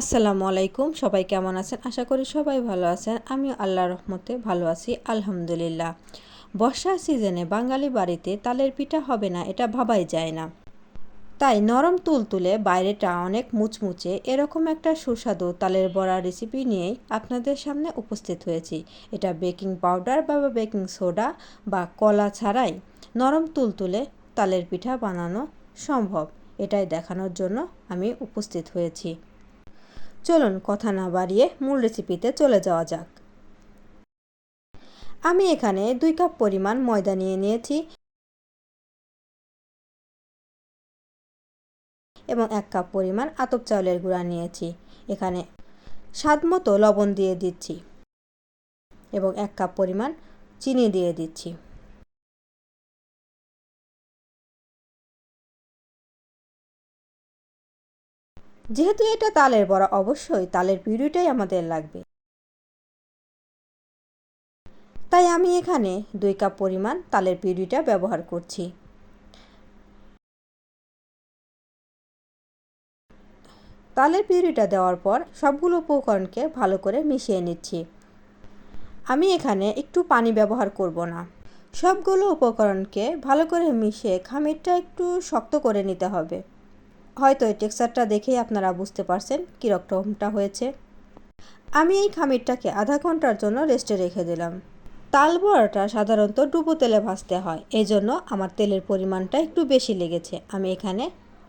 আসসালামু আলাইকুম, সবাই কেমন আছেন? আশা করি সবাই ভালো আছেন। আমিও আল্লাহ রহমতে ভালো আছি, আলহামদুলিল্লাহ। বর্ষার সিজনে বাঙালি বাড়িতে তালের পিঠা হবে না, এটা ভাবাই যায় না। তাই নরম তুল তুলে বাইরেটা অনেক মুচমুচে এরকম একটা সুস্বাদু তালের বড়া রেসিপি নিয়েই আপনাদের সামনে উপস্থিত হয়েছি। এটা বেকিং পাউডার বা বেকিং সোডা বা কলা ছাড়াই নরম তুল তুলে তালের পিঠা বানানো সম্ভব। এটাই দেখানোর জন্য আমি উপস্থিত হয়েছি। চলুন কথা না বাড়িয়ে মূল রেসিপিতে চলে যাওয়া যাক। আমি এখানে দুই কাপ পরিমাণ ময়দা নিয়ে নিয়েছি এবং এক কাপ পরিমাণ আতপ চাউলের গুঁড়া নিয়েছি। এখানে স্বাদ মতো লবণ দিয়ে দিচ্ছি এবং এক কাপ পরিমাণ চিনি দিয়ে দিচ্ছি। যেহেতু এটা তালের বড়া, অবশ্যই তালের পিউরিটাই আমাদের লাগবে। তাই আমি এখানে দুই কাপ পরিমাণ তালের পিউরিটা ব্যবহার করছি। তালের পিউরিটা দেওয়ার পর সবগুলো উপকরণকে ভালো করে মিশিয়ে নিচ্ছি। আমি এখানে একটু পানি ব্যবহার করব না। সবগুলো উপকরণকে ভালো করে মিশিয়ে খামিরটা একটু শক্ত করে নিতে হবে। হয়তো এই টেক্সচারটা দেখেই আপনারা বুঝতে পারছেন কীরকমটা হয়েছে। আমি এই খামিরটাকে আধা ঘণ্টার জন্য রেস্টে রেখে দিলাম। তাল বড়াটা সাধারণত ডুবো তেলে ভাজতে হয়। এই জন্য আমার তেলের পরিমাণটা একটু বেশি লেগেছে। আমি এখানে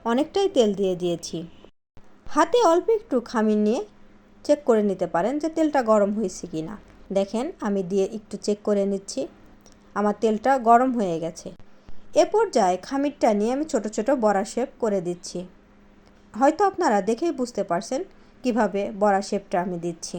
অনেকটাই তেল দিয়ে দিয়েছি। হাতে অল্প একটু খামির নিয়ে চেক করে নিতে পারেন যে তেলটা গরম হয়েছে কি না দেখেন, আমি দিয়ে একটু চেক করে নিচ্ছি। আমার তেলটা গরম হয়ে গেছে। এ পর্যায়ে খামিরটা নিয়ে আমি ছোট ছোট বড়া শেপ করে দিচ্ছি। হয়তো আপনারা দেখেই বুঝতে পারছেন কীভাবে বড়া শেপটা আমি দিচ্ছি।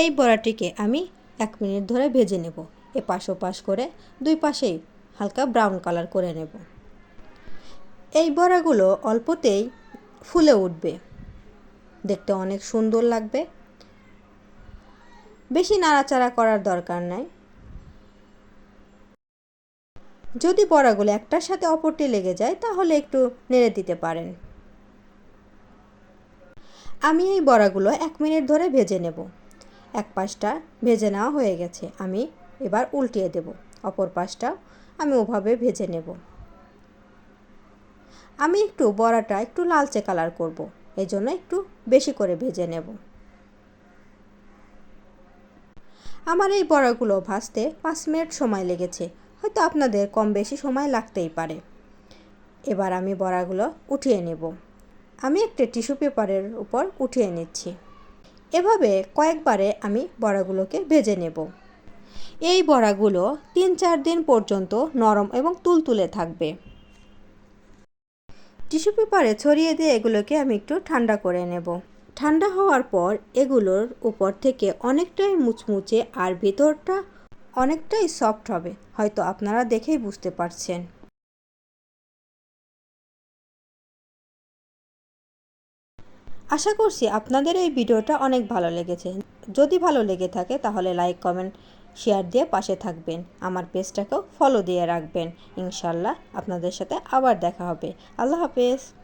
এই বড়াটিকে আমি এক মিনিট ধরে ভেজে নেব। এ পাশ ওপাশ করে দুই পাশেই হালকা ব্রাউন কালার করে নেব। এই বড়াগুলো অল্পতেই ফুলে উঠবে। দেখতে অনেক সুন্দর লাগবে। বেশি নাড়াচাড়া করার দরকার নাই। যদি বড়াগুলো একটার সাথে অপরটি লেগে যায়, তাহলে একটু নেড়ে দিতে পারেন। আমি এই বড়াগুলো এক মিনিট ধরে ভেজে নেব। এক পাশটা ভেজে নেওয়া হয়ে গেছে। আমি এবার উল্টিয়ে দেব। অপর পাশটা আমি ওভাবে ভেজে নেব। আমি একটু বড়াটা একটু লালচে কালার করব। জন্য একটু বেশি করে ভেজে নেব। আমার এই বড়াগুলো ভাজতে পাঁচ মিনিট সময় লেগেছে, হয়তো আপনাদের কম বেশি সময় লাগতেই পারে। এবার আমি বড়াগুলো উঠিয়ে নেব। আমি একটা টিস্যু পেপারের উপর উঠিয়ে নিচ্ছি। এভাবে কয়েকবারে আমি বড়াগুলোকে ভেজে নেব। এই বড়াগুলো তিন চার দিন পর্যন্ত নরম এবং তুলতুলে থাকবে। টিস্যু পেপারে ছড়িয়ে দিয়ে এগুলোকে আমি একটু ঠান্ডা করে নেব। ঠান্ডা হওয়ার পর এগুলোর উপর থেকে অনেকটাই মুচমুচে আর ভেতরটা অনেকটাই সফট হবে, হয়তো আপনারা দেখেই বুঝতে পারছেন। আশা করছি আপনাদের এই ভিডিওটা অনেক ভালো লেগেছে। যদি ভালো লেগে থাকে তাহলে লাইক, কমেন্ট শেয়ার দিয়ে পাশে থাকবেন। আমার পেজটাকেও ফলো দিয়ে রাখবেন। ইনশাল্লাহ আপনাদের সাথে আবার দেখা হবে। আল্লাহ হাফেজ।